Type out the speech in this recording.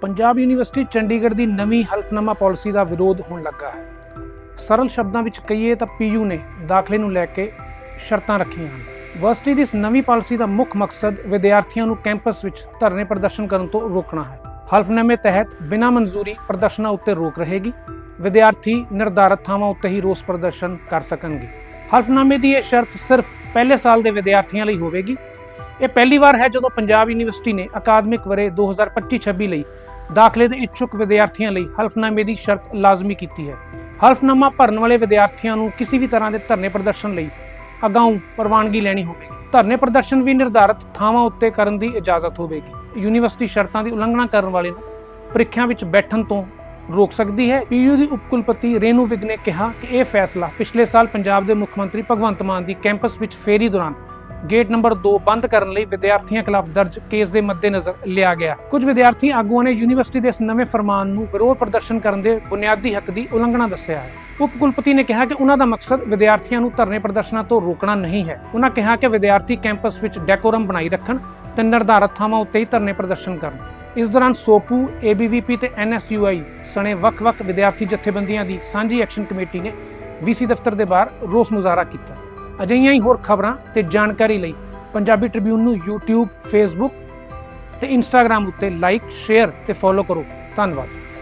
Punjab university Chandigarh ਦੀ ਨਵੀਂ ਹਲਫਨਾਮਾ policy ਦਾ ਵਿਰੋਧ ਹੋਣ ਲੱਗਾ ਹੈ। ਸਰਲ ਸ਼ਬਦਾਂ ਵਿੱਚ ਕਹੀਏ ਤਾਂ ਪੀਯੂ ਨੇ ਦਾਖਲੇ ਨੂੰ ਲੈ ਕੇ ਸ਼ਰਤਾਂ ਰੱਖੀਆਂ ਹਨ। ਯੂਨੀਵਰਸਿਟੀ ਦੀ ਇਸ ਨਵੀਂ ਪਾਲਿਸੀ ਦਾ ਮੁੱਖ ਮਕਸਦ ਵਿਦਿਆਰਥੀਆਂ ਨੂੰ ਕੈਂਪਸ ਵਿੱਚ ਧਰਨੇ ਪ੍ਰਦਰਸ਼ਨ ਕਰਨ ਤੋਂ ਰੋਕਣਾ ਹੈ। ਹਲਫਨਾਮੇ ਤਹਿਤ ਬਿਨਾਂ ਮਨਜ਼ੂਰੀ ਪ੍ਰਦਰਸ਼ਨਾਂ ਉੱਤੇ ਰੋਕ ਰਹੇਗੀ। ਵਿਦਿਆਰਥੀ ਨਿਰਧਾਰਤ ਥਾਵਾਂ ਉੱਤੇ ਹੀ ਰੋਸ ਪ੍ਰਦਰਸ਼ਨ ਕਰ ਸਕਣਗੇ। ਹਲਫਨਾਮੇ ਦੀ ਇਹ ਸ਼ਰਤ ਸਿਰਫ ਪਹਿਲੇ ਸਾਲ ਦੇ ਵਿਦਿਆਰਥੀਆਂ ਲਈ ਹੋਵੇਗੀ। ਇਹ ਪਹਿਲੀ ਵਾਰ ਹੈ ਜਦੋਂ ਪੰਜਾਬ ਯੂਨੀਵਰਸਿਟੀ ਨੇ ਅਕਾਦਮਿਕ ਵਰੇ 2025-26 ਲਈ ਦਾਖਲੇ ਦੇ ਇੱਛੁਕ ਵਿਦਿਆਰਥੀਆਂ ਲਈ ਹਲਫਨਾਮੇ ਦੀ ਸ਼ਰਤ ਲਾਜ਼ਮੀ ਕੀਤੀ ਹੈ। ਹਲਫਨਾਮਾ ਭਰਨ ਵਾਲੇ ਵਿਦਿਆਰਥੀਆਂ ਨੂੰ ਕਿਸੇ ਵੀ ਤਰ੍ਹਾਂ ਦੇ ਧਰਨੇ ਪ੍ਰਦਰਸ਼ਨ ਲਈ ਅਗਾਊਂ ਪ੍ਰਵਾਨਗੀ ਲੈਣੀ ਹੋਵੇਗੀ। ਧਰਨੇ ਪ੍ਰਦਰਸ਼ਨ ਵੀ ਨਿਰਧਾਰਤ ਥਾਵਾਂ ਉੱਤੇ ਕਰਨ ਦੀ ਇਜਾਜ਼ਤ ਹੋਵੇਗੀ। ਯੂਨੀਵਰਸਿਟੀ ਸ਼ਰਤਾਂ ਦੀ ਉਲੰਘਣਾ ਕਰਨ ਵਾਲੇ ਨੂੰ ਪ੍ਰੀਖਿਆ ਵਿੱਚ ਬੈਠਣ ਤੋਂ ਰੋਕ ਸਕਦੀ ਹੈ। ਪੀਯੂ ਦੀ ਉਪਕੁਲਪਤੀ ਰੇਨੂ ਵਿਗ ਨੇ ਕਿਹਾ ਕਿ ਇਹ ਫੈਸਲਾ ਪਿਛਲੇ ਸਾਲ ਪੰਜਾਬ ਦੇ ਮੁੱਖ ਮੰਤਰੀ ਭਗਵੰਤ ਮਾਨ ਦੀ ਕੈਂਪਸ ਵਿੱਚ ਫੇਰੀ ਦੌਰਾਨ ਗੇਟ ਨੰਬਰ 2 ਬੰਦ ਕਰਨ ਲਈ ਵਿਦਿਆਰਥੀਆਂ ਖਿਲਾਫ ਦਰਜ ਕੇਸ ਦੇ ਮੱਦੇਨਜ਼ਰ ਲਿਆ ਗਿਆ। ਕੁਝ ਵਿਦਿਆਰਥੀ ਆਗੂਆਂ ਨੇ ਯੂਨੀਵਰਸਿਟੀ ਦੇ ਇਸ ਨਵੇਂ ਫਰਮਾਨ ਨੂੰ ਵਿਰੋਧ ਪ੍ਰਦਰਸ਼ਨ ਕਰਨ ਦੇ ਬੁਨਿਆਦੀ ਹੱਕ ਦੀ ਉਲੰਘਣਾ ਦੱਸਿਆ ਹੈ। ਉਪ ਕੁਲਪਤੀ ਨੇ ਕਿਹਾ ਕਿ ਉਹਨਾਂ ਦਾ ਮਕਸਦ ਵਿਦਿਆਰਥੀਆਂ ਨੂੰ ਧਰਨੇ ਪ੍ਰਦਰਸ਼ਨਾਂ ਤੋਂ ਰੋਕਣਾ ਨਹੀਂ ਹੈ। ਉਹਨਾਂ ਕਿਹਾ ਕਿ ਵਿਦਿਆਰਥੀ ਕੈਂਪਸ ਵਿੱਚ ਡੈਕੋਰਮ ਬਣਾਈ ਰੱਖਣ ਤੇ ਨਿਰਧਾਰਤ ਥਾਵਾਂ ਉੱਤੇ ਹੀ ਧਰਨੇ ਪ੍ਰਦਰਸ਼ਨ ਕਰਨ। ਇਸ ਦੌਰਾਨ ਸੋਪੂ, ਏਬੀਵੀਪੀ ਤੇ ਐਨਐਸਯੂਆਈ ਸਣੇ ਵੱਖ-ਵੱਖ ਵਿਦਿਆਰਥੀ ਜਥੇਬੰਦੀਆਂ ਦੀ ਸਾਂਝੀ ਐਕਸ਼ਨ ਕਮੇਟੀ ਨੇ ਵੀਸੀ ਦਫ਼ਤਰ ਦੇ ਬਾਹਰ ਰੋਸ ਮੁਜ਼ਾਹਰਾ ਕੀਤਾ। ਅਜਿਹੀਆਂ ਹੀ ਹੋਰ ਖਬਰਾਂ ਤੇ ਜਾਣਕਾਰੀ ਲਈ ਪੰਜਾਬੀ ਟ੍ਰਿਬਿਊਨ ਨੂੰ YouTube, Facebook ਤੇ Instagram ਉੱਤੇ ਲਾਈਕ, ਸ਼ੇਅਰ ਤੇ ਫੋਲੋ ਕਰੋ। ਧੰਨਵਾਦ।